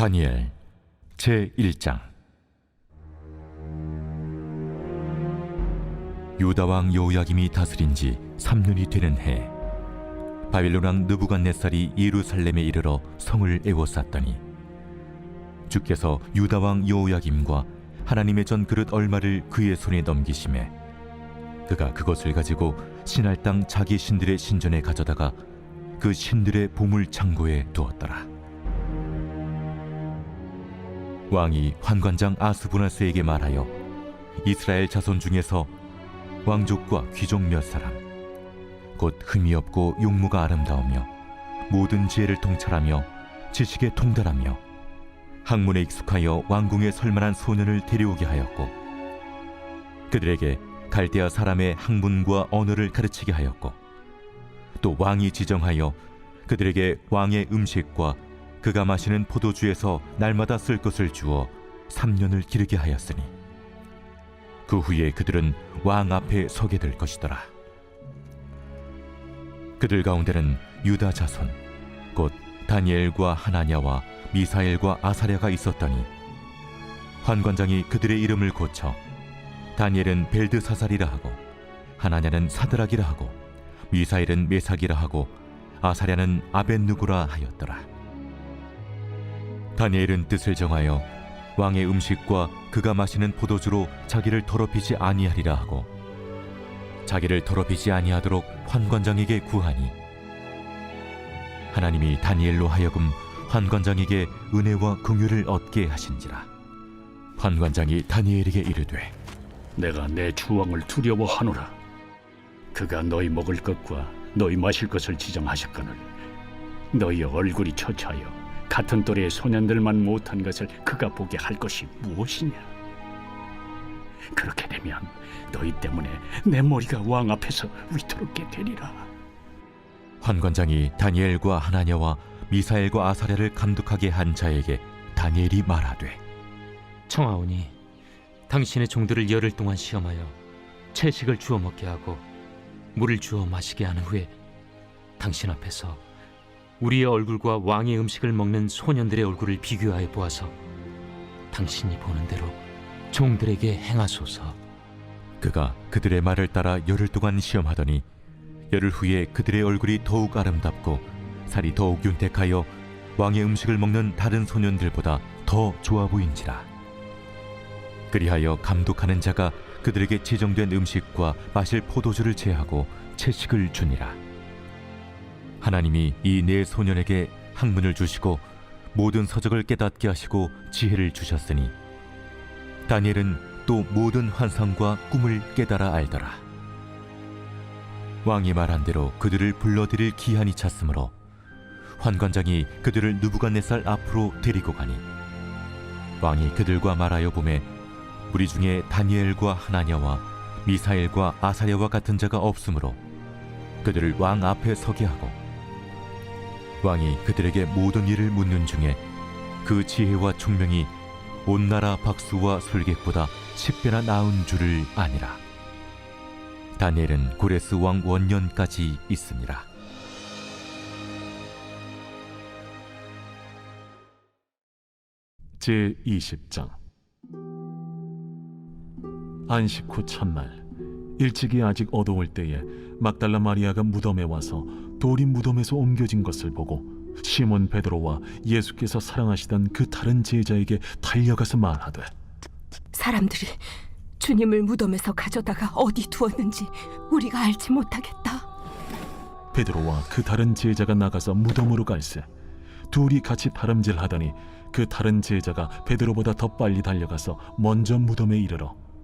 다니엘 제 1장 유다 왕 요야김이 다스린 지 3년이 되는 해 바빌론 왕 느부갓네살이 예루살렘에 이르러 성을 에워쌌더니 주께서 유다 왕 요야김과 하나님의 전 그릇 얼마를 그의 손에 넘기심에 그가 그것을 가지고 신할 땅 자기 신들의 신전에 가져다가 그 신들의 보물 창고에 두었더라. 왕이 환관장 아스부나스에게 말하여 이스라엘 자손 중에서 왕족과 귀족 몇 사람 곧 흠이 없고 용모가 아름다우며 모든 지혜를 통찰하며 지식에 통달하며 학문에 익숙하여 왕궁에 설만한 소년을 데려오게 하였고 그들에게 갈대아 사람의 학문과 언어를 가르치게 하였고 또 왕이 지정하여 그들에게 왕의 음식과 그가 마시는 포도주에서 날마다 쓸 것을 주어 3년을 기르게 하였으니 그 후에 그들은 왕 앞에 서게 될 것이더라. 그들 가운데는 유다 자손 곧 다니엘과 하나냐와 미사엘과 아사랴가 있었더니 환관장이 그들의 이름을 고쳐 다니엘은 벨드사살이라 하고 하나냐는 사드락이라 하고 미사엘은 메삭이라 하고 아사랴는 아벤누고라 하였더라. 다니엘은 뜻을 정하여 왕의 음식과 그가 마시는 포도주로 자기를 더럽히지 아니하리라 하고 자기를 더럽히지 아니하도록 환관장에게 구하니 하나님이 다니엘로 하여금 환관장에게 은혜와 긍휼을 얻게 하신지라 환관장이 다니엘에게 이르되 내가 내 주왕을 두려워하노라. 그가 너희 먹을 것과 너희 마실 것을 지정하셨거늘 너희의 얼굴이 처차여 같은 또래의 소년들만 못한 것을 그가 보게 할 것이 무엇이냐? 그렇게 되면 너희 때문에 내 머리가 왕 앞에서 위태롭게 되리라. 환관장이 다니엘과 하나냐와 미사엘과 아사랴를 감독하게 한 자에게 다니엘이 말하되 청하오니 당신의 종들을 열흘 동안 시험하여 채식을 주어 먹게 하고 물을 주어 마시게 한 후에 당신 앞에서 우리의 얼굴과 왕의 음식을 먹는 소년들의 얼굴을 비교하여 보아서 당신이 보는 대로 종들에게 행하소서. 그가 그들의 말을 따라 열흘 동안 시험하더니 열흘 후에 그들의 얼굴이 더욱 아름답고 살이 더욱 윤택하여 왕의 음식을 먹는 다른 소년들보다 더 좋아 보인지라 그리하여 감독하는 자가 그들에게 지정된 음식과 마실 포도주를 제하고 채식을 주니라 하나님이 이 네 소년에게 학문을 주시고 모든 서적을 깨닫게 하시고 지혜를 주셨으니 다니엘은 또 모든 환상과 꿈을 깨달아 알더라. 왕이 말한 대로 그들을 불러들일 기한이 찼으므로 환관장이 그들을 누부갓네살 앞으로 데리고 가니 왕이 그들과 말하여 보매 우리 중에 다니엘과 하나냐와 미사엘과 아사랴와 같은 자가 없으므로 그들을 왕 앞에 서게 하고 왕이 그들에게 모든 일을 묻는 중에 그 지혜와 총명이 온 나라 박수와 술객보다 10배나 나은 줄을 아니라. 다니엘은 고레스 왕 원년까지 있습니다. 제 20장. 안식 후 첫날 일찍이 아직 어두울 때에 막달라 마리아가 무덤에 와서 돌이 무덤에서 옮겨진 것을 보고 시몬 베드로와 예수께서 사랑하시던 그 다른 제자에게 달려가서 말하되 사람들이 주님을 무덤에서 가져다가 어디 두었는지 우리가 알지 못하겠다. 베드로와 그 다른 제자가 나가서 무덤으로 갈새 둘이 같이 다름질하더니 그 다른 제자가 베드로보다 더 빨리 달려가서 먼저 무덤에 이르러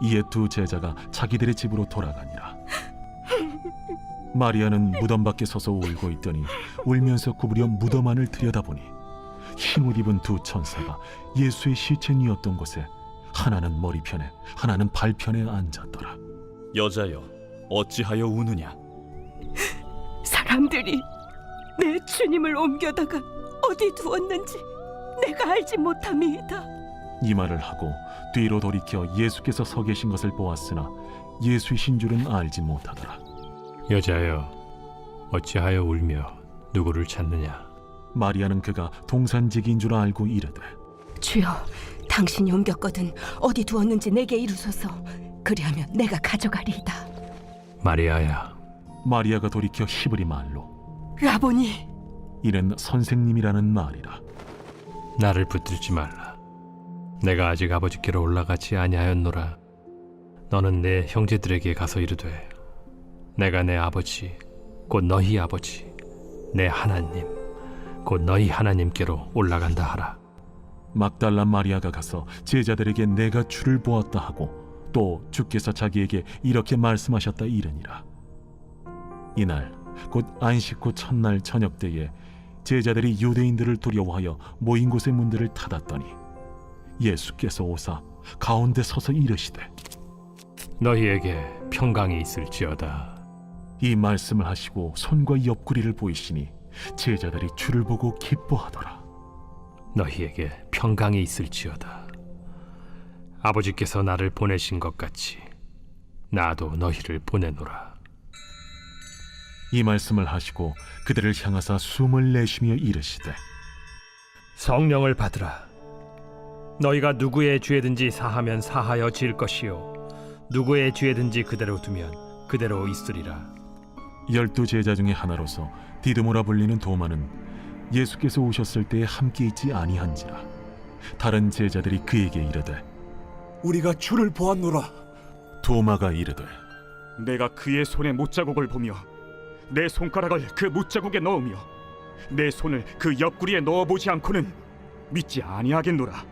이에 두 제자가 자기들의 집으로 돌아가니라. 마리아는 무덤 밖에 서서 울고 있더니 울면서 구부려 무덤 안을 들여다보니 흰 옷 입은 두 천사가 예수의 시체 뉘었던 곳에 하나는 머리편에 하나는 발편에 앉았더라. 여자여 어찌하여 우느냐 사람들이 내 주님을 옮겨다가 어디 두었는지 내가 알지 못함이이다. 이 말을 하고 뒤로 돌이켜 예수께서 서 계신 것을 보았으나 예수이신 줄은 알지 못하더라. 여자여 어찌하여 울며 누구를 찾느냐 마리아는 그가 동산지기인 줄 알고 이르되 주여, 당신이 옮겼거든 어디 두었는지 내게 이루소서. 그리하면 내가 가져가리이다. 마리아야 마리아가 돌이켜 히브리 말로 라보니, 이는 선생님이라는 말이라. 나를 붙들지 말라 내가 아직 아버지께로 올라가지 아니하였노라 너는 내 형제들에게 가서 이르되 내가 내 아버지 곧 너희 아버지 내 하나님 곧 너희 하나님께로 올라간다 하라 막달라 마리아가 가서 제자들에게 내가 주를 보았다 하고 또 주께서 자기에게 이렇게 말씀하셨다 이르니라. 이날 곧 안식 후 첫날 저녁 때에 제자들이 유대인들을 두려워하여 모인 곳의 문들을 닫았더니 예수께서 오사 가운데 서서 이르시되 너희에게 평강이 있을지어다 이 말씀을 하시고 손과 옆구리를 보이시니 제자들이 주를 보고 기뻐하더라. 너희에게 평강이 있을지어다. 아버지께서 나를 보내신 것 같이 나도 너희를 보내노라. 이 말씀을 하시고 그들을 향하사 숨을 내쉬며 이르시되 성령을 받으라. 너희가 누구의 죄든지 사하면 사하여 질 것이요 누구의 죄든지 그대로 두면 그대로 있으리라. 열두 제자 중에 하나로서 디드모라 불리는 도마는 예수께서 오셨을 때에 함께 있지 아니한지라 다른 제자들이 그에게 이르되 우리가 주를 보았노라. 도마가 이르되 내가 그의 손에 못자국을 보며 내 손가락을 그 못자국에 넣으며 내 손을 그 옆구리에 넣어보지 않고는 믿지 아니하겠노라.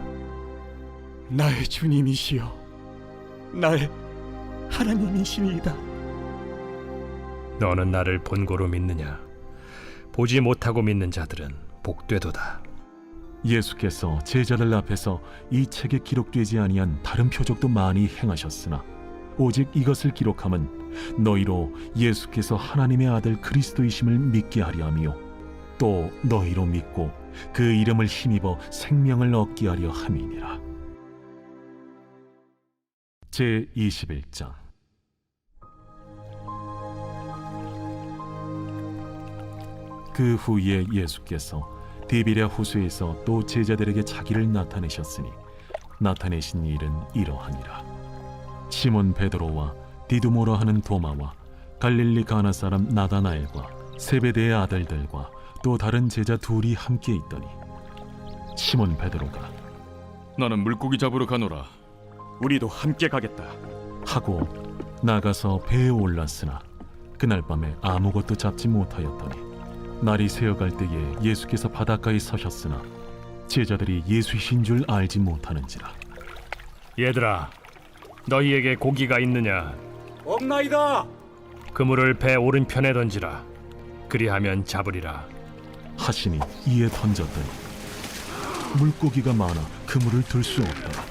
나의 주님이시여, 나의 하나님이시니이다. 너는 나를 본고로 믿느냐? 보지 못하고 믿는 자들은 복되도다. 예수께서 제자들 앞에서 이 책에 기록되지 아니한 다른 표적도 많이 행하셨으나 오직 이것을 기록함은 너희로 예수께서 하나님의 아들 그리스도이심을 믿게 하려 함이요 또 너희로 믿고 그 이름을 힘입어 생명을 얻게 하려 함이니라 제 21장. 그 후에 예수께서 디비랴 호수에서 또 제자들에게 자기를 나타내셨으니 나타내신 일은 이러하니라. 시몬 베드로와 디두모라 하는 도마와 갈릴리 가나 사람 나다나엘과 세베대의 아들들과 또 다른 제자 둘이 함께 있더니 시몬 베드로가 나는 물고기 잡으러 가노라 우리도 함께 가겠다. 하고 나가서 배에 올랐으나 그날 밤에 아무것도 잡지 못하였더니 날이 새어갈 때에 예수께서 바닷가에 서셨으나 제자들이 예수이신 줄 알지 못하는지라 얘들아, 너희에게 고기가 있느냐? 없나이다. 그물을 배 오른편에 던지라. 그리하면 잡으리라. 하시니 이에 던졌더니 물고기가 많아 그물을 들 수 없더라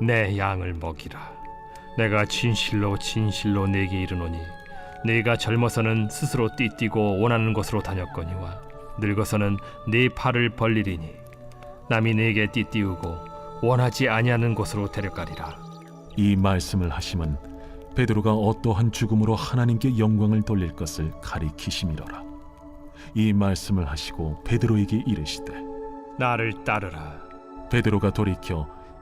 내 양을 먹이라. 내가 진실로 진실로 네게 이르노니 네가 젊어서는 스스로 띠뛰고 원하는 곳으로 다녔거니와 늙어서는 네 팔을 벌리리니 남이 네게 띠띠우고 원하지 아니하는 곳으로 데려가리라. 이 말씀을 하심은 베드로가 어떠한 죽음으로 하나님께 영광을 돌릴 것을 가리키심이로라 이 말씀을 하시고 베드로에게 이르시되 나를 따르라. 베드로가 돌이켜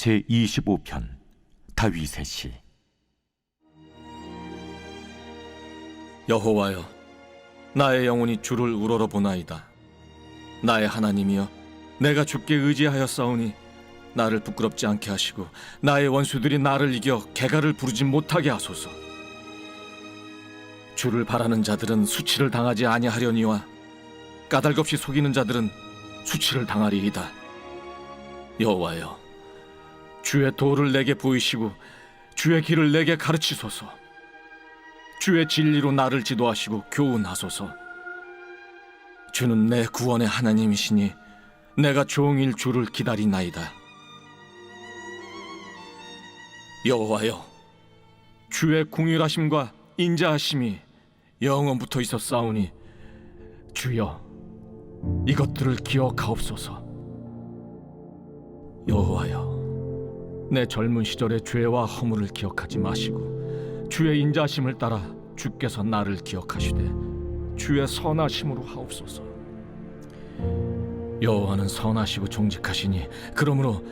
제 25편 다윗의 시. 여호와여 나의 영혼이 주를 우러러 보나이다. 나의 하나님이여 내가 주께 의지하였사오니 나를 부끄럽지 않게 하시고 나의 원수들이 나를 이겨 개가를 부르지 못하게 하소서. 주를 바라는 자들은 수치를 당하지 아니하려니와 까닭없이 속이는 자들은 수치를 당하리이다. 여호와여 주의 도를 내게 보이시고 주의 길을 내게 가르치소서 주의 진리로 나를 지도하시고 교훈하소서. 주는 내 구원의 하나님이시니 내가 종일 주를 기다리나이다. 여호와여, 주의 궁휼하심과 인자하심이 영원부터 있었사오니 주여 이것들을 기억하옵소서. 여호와여, 내 젊은 시절의 죄와 허물을 기억하지 마시고 주의 인자심을 따라 주께서 나를 기억하시되 주의 선하심으로 하옵소서. 여호와는 선하시고 정직하시니 그러므로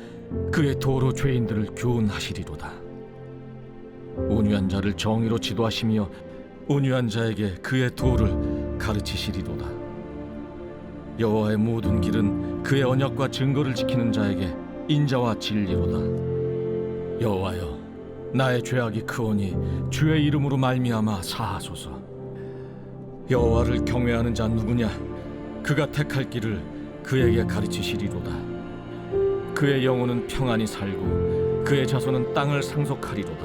그의 도로 죄인들을 교훈하시리로다. 온유한 자를 정의로 지도하시며 온유한 자에게 그의 도를 가르치시리로다. 여호와의 모든 길은 그의 언약과 증거를 지키는 자에게 인자와 진리로다. 여호와여 나의 죄악이 크오니 주의 이름으로 말미암아 사하소서. 여호와를 경외하는 자 누구냐? 그가 택할 길을 그에게 가르치시리로다. 그의 영혼은 평안히 살고 그의 자손은 땅을 상속하리로다.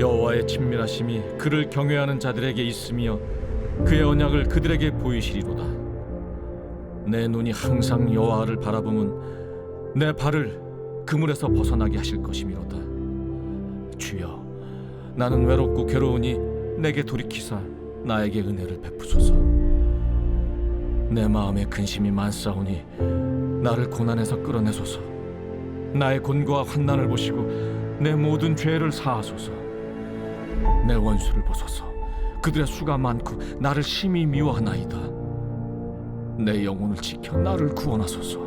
여호와의 친밀하심이 그를 경외하는 자들에게 있으며 그의 언약을 그들에게 보이시리로다. 내 눈이 항상 여호와를 바라보면 내 발을 그물에서 벗어나게 하실 것이미로다. 주여, 나는 외롭고 괴로우니 내게 돌이키사 나에게 은혜를 베푸소서. 내 마음에 근심이 많사오니 나를 고난에서 끌어내소서. 나의 곤고와 환난을 보시고 내 모든 죄를 사하소서. 내 원수를 보소서. 그들의 수가 많고 나를 심히 미워하나이다. 내 영혼을 지켜 나를 구원하소서.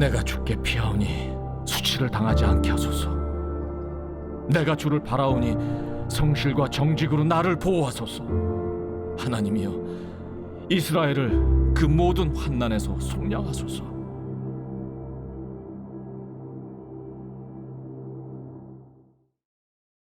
내가 주께 피하오니 수치를 당하지 않게 하소서. 내가 주를 바라오니 성실과 정직으로 나를 보호하소서. 하나님이여 이스라엘을 그 모든 환난에서 속량하소서.